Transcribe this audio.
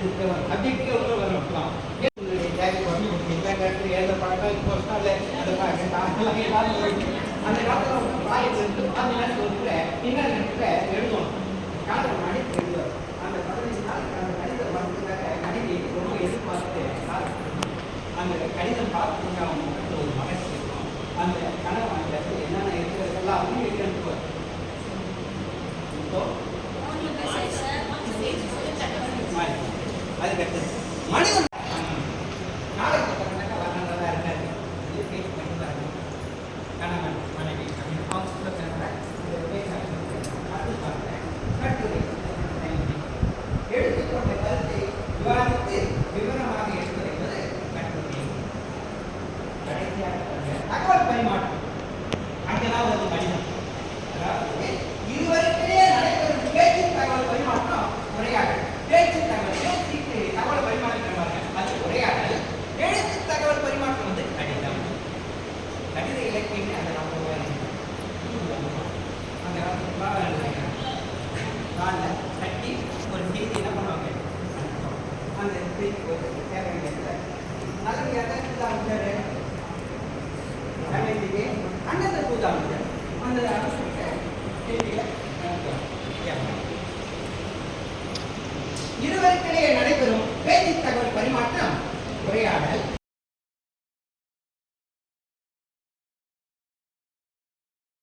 சப்ஜெக்ட்டுக்கு உள்ள வரலாம் தேவை பண்ணி கொடுத்தீங்க கட்டு எழுத பழக்கம் போஸ்டால் அதை பார்க்கலாம் எல்லாரும் அந்த காலத்தில் பாயத்தில் இருந்து பாதி நேரத்தில் ஒரு இன்னொரு நேரத்தில் எழுதணும் காலம் மணி எழுதுவார் அந்த பதினஞ்சு நாள் அந்த கடிதம் வரதுக்காக கணினி ரொம்ப எதிர்பார்த்து சார் அந்த கடிதம் பார்த்து கொஞ்சம் அவங்க முகத்தில் ஒரு மகிழ்ச்சி இருக்கும். அந்த கனவு அந்த இடத்துல என்னென்ன இருக்கிறது எல்லாமே எழுதி அனுப்புவார் இப்போ அது கட்டு மனிதன் நாடகத்தை பண்ணாக்கா வர்ணனதா இருக்காது இது பேச்சு பண்ணிட்டாங்க கணவன் மனைவி அப்படின்னு அவங்க சொல்ல இது பேசாங்க அது பார்த்தேன் கட்டுரை எடுத்துக்கொண்ட கருத்தை விவாதித்து விவரமாக எடுப்பது என்பது கட்டுரை. கடைசியாக பாருங்க, தகவல் பரிமாற்றம் அங்கதான் ஒரு கடிதம் அதாவது இருவருக்கிடையே நடைபெறும் பேச்சு தகவல் பரிமாற்றம் உரையாடல் பேச்சு தகவல் பேச்சுக்கு தகவல் பரிமாற்றம் பாருங்க அது உரையாடல் எழுத்து தகவல் பரிமாற்றம் வந்து கடிதம் கடித இலக்கியம் அதை நம்ம அந்த காலத்தில் காலில் கட்டி ஒரு செய்தி என்ன பண்ணுவாங்க அந்த செய்தி ஒரு தேவையான நல்லபடியாக அமைச்சர் அமைதிக்கு அன்னத்தை பூஜா அமைச்சார் அந்த அரசுக்கு செய்திகளை இருவருக்கிடையே நடைபெறும் பேச்சு தகவல் பரிமாற்றம் உரையாடல்